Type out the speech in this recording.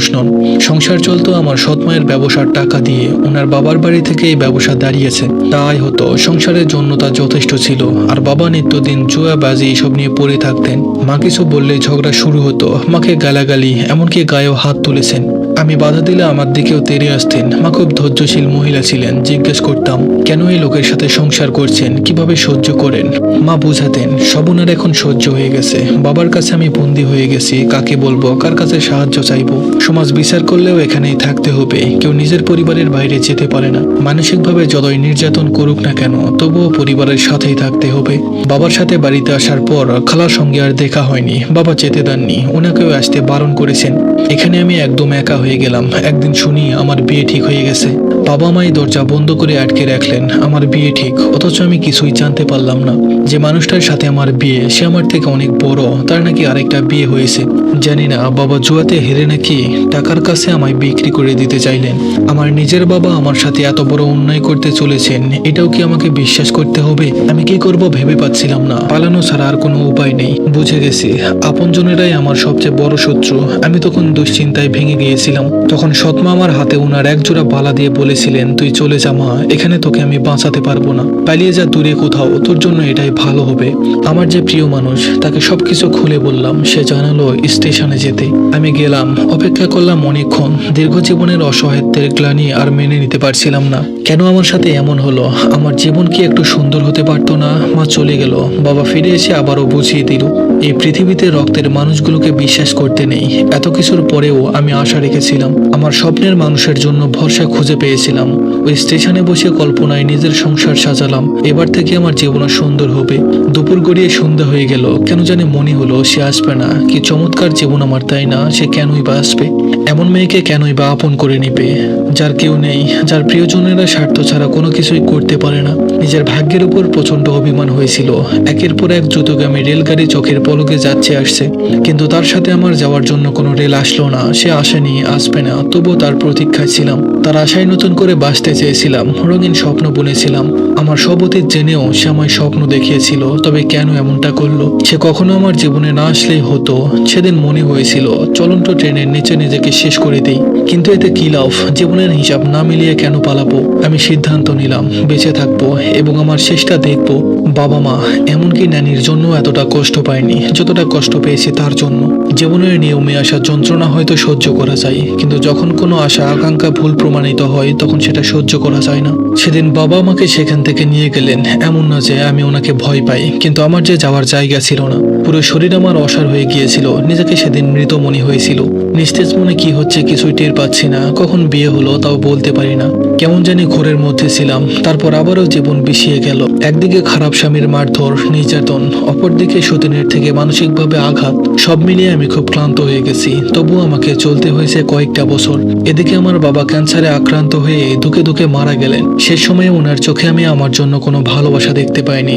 মানুষ নন সংসার চলতো আমার সৎমায়ের ব্যবসার টাকা দিয়ে। ওনার বাবার বাড়ি থেকে এই ব্যবসা দাঁড়িয়েছে। তাই হতো, সংসারের জন্য তা যথেষ্ট ছিল। আর বাবা নিত্যদিন জুয়া বাজি এসব নিয়ে পড়ে থাকতেন। মা কিছু বললে ঝগড়া শুরু হতো। মাকে গালাগালি, এমনকি গায়েও হাত তুলেছেন। আমি বাধা দিলে আমার দিকেও তেড়ে আসতেন। মা খুব ধৈর্যশীল মহিলা ছিলেন। জিজ্ঞেস করতাম, কেন এই লোকের সাথে সংসার করছেন? কীভাবে সহ্য করেন? মা বুঝাতেন সব ওনার এখন সহ্য হয়ে গেছে। বাবার কাছে আমি বন্দি হয়ে গেছি। কাকে বলব? কার কাছে সাহায্য চাইব? সমাজ বিচার করলেও এখানেই থাকতে হবে। কেউ নিজের পরিবারের বাইরে যেতে পারে না। মানসিকভাবে যতই নির্যাতন করুক না কেন, তবুও পরিবারের সাথেই থাকতে হবে। বাবার সাথে বাড়িতে আসার পর খালার সঙ্গে আর দেখা হয়নি। বাবা যেতে দেননি। ওনাকেও আসতে বারণ করেছেন। এখানে আমি একদম একা হয়ে গেলাম। একদিন শুনি আমার বিয়ে ঠিক হয়ে গেছে। বাবা মাই দরজা বন্ধ করে আটকে রাখলেন। আমার বিয়ে ঠিক, অথচ আমি কিছুই জানতে পারলাম না। যে মানুষটার সাথে আমার বিয়ে, সে আমার থেকে অনেক বড়, তার নাকি আরেকটা বিয়ে হয়েছে। জানি না, বাবা জুয়াতে হেরে নাকি টাকার কাছে আমায় বিক্রি করে দিতে চাইলেন। আমার নিজের বাবা আমার সাথে এত বড় অন্যায় করতে চলেছেন, এটাও কি আমাকে বিশ্বাস করতে হবে? আমি কি করব ভেবে পাচ্ছিলাম না। পালানো ছাড়া আর কোনো উপায় নেই। বুঝে গেছি, আপনজনেরাই আমার সবচেয়ে বড় শত্রু। আমি তখন দুশ্চিন্তায় ভেঙে গিয়েছিলাম। তখন সৎমা আমার হাতে ওনার এক জোড়া বালা দিয়ে বলেছিলেন, তুই চলে যা মা, এখানে তোকে আমি বাঁচাতে পারব না। পালিয়ে যা দূরে কোথাও, তোর জন্য এটাই ভালো হবে। আমার যে প্রিয় মানুষ, তাকে সবকিছু খুলে বললাম, সে জানালো, স্টেশনে যেতে। আমি গেলাম, অপেক্ষা করলাম অনেকক্ষণ। দীর্ঘ জীবনের অসহায়ত্বের গ্লানি আর মেনে নিতে পারছিলাম না। কেন আমার সাথে এমন হলো? আমার জীবন কি একটু সুন্দর হতে পারতো না? মা চলে গেল, বাবা ফিরে এসে আবারও বুঝিয়ে দিল, এই পৃথিবীতে রক্তের মানুষগুলোকে বিশ্বাস করতে নেই। এত কিছুর পরেও আমি আশা রেখেছিলাম, আমার স্বপ্নের মানুষের জন্য ভরসা খুঁজে পেয়েছিলাম ওই স্টেশনে বসে কল্পনায় নিজের সংসার সাজালাম। এবার থেকে আমার জীবন সুন্দর হবে। দুপুর গড়িয়ে সন্ধ্যা হয়ে গেল। কেন জানি মনে হলো সে আসবে না। কি চমৎকার জীবন আমার, তাই না? সে কেনই বা আসবে? এমন মেয়েকে কেনই বা আপন করে নিবে? যার কেউ নেই, যার প্রিয়জনেরা স্বার্থ ছাড়া কোনো কিছুই করতে পারে না। নিজের ভাগ্যের উপর প্রচণ্ড অভিমান হয়েছিল। একের পর এক দ্রুতগামী রেলগাড়ি চোখের পলকে যাচ্ছে, আসছে। কিন্তু তার সাথে আমার যাওয়ার জন্য কোনো রেল আসলো না। সে আসেনি, আসবে না। তবুও তার প্রতীক্ষায় ছিলাম। তার আশায় নতুন করে বাঁচতে চেয়েছিলাম রঙিন স্বপ্ন বুনেছিলাম। আমার সব অতীত জেনেও সে আমায় স্বপ্ন দেখিয়েছিল, তবে কেন এমনটা করল? সে কখনো আমার জীবনে না আসলেই হতো, সেদিন মনে হয়েছিল চলন্ত ট্রেনের নিচে নিজেকে শেষ করে দিই। কিন্তু এতে কি লাভ? জীবনের হিসাব না মিলিয়ে কেন পালাবো? আমি সিদ্ধান্ত নিলাম, বেঁচে থাকব এবং আমার শেষটা দেখব। বাবা মা, এমনকি ন্যানির জন্য এতটা কষ্ট পায়নি যতটা কষ্ট পেয়েছি তার জন্য। জীবনের নিয়মে আসা যন্ত্রণা হয়তো সহ্য করা যায়, কিন্তু যখন কোনো আশা, আকাঙ্ক্ষা, ভুল প্রমাণিত হয়, তখন সেটা সহ্য করা যায় না। সেদিন বাবা আমাকে সেখান থেকে নিয়ে গেলেন। এমন না যে আমি ওনাকে ভয় পাই, কিন্তু আমার যে যাওয়ার জায়গা ছিল না। পুরো শরীর আমার অসার হয়ে গিয়েছিল। নিজেকে সেদিন মৃত মনে হয়েছিল। নিস্তেজ মনে কি হচ্ছে কিছুই টের পাচ্ছি না। কখন বিয়ে হলো তাও বলতে পারি না। কেমন জানি ঘোরের মধ্যে ছিলাম। তারপর আবারও জীবন বিষিয়ে গেল। একদিকে খারাপ স্বামীর মারধর, নির্যাতন, অপরদিকে সতীনের থেকে মানসিকভাবে আঘাত। সব মিলিয়ে আমি খুব ক্লান্ত হয়ে গেছি। তবু আমাকে চলতে হয়েছে কয়েকটা বছর। এদিকে আমার বাবা ক্যান্সারে আক্রান্ত হয়ে দুকে দুকে মারা গেলেন। সে সময় ওনার চোখে আমি আমার জন্য কোনো ভালোবাসা দেখতে পাইনি।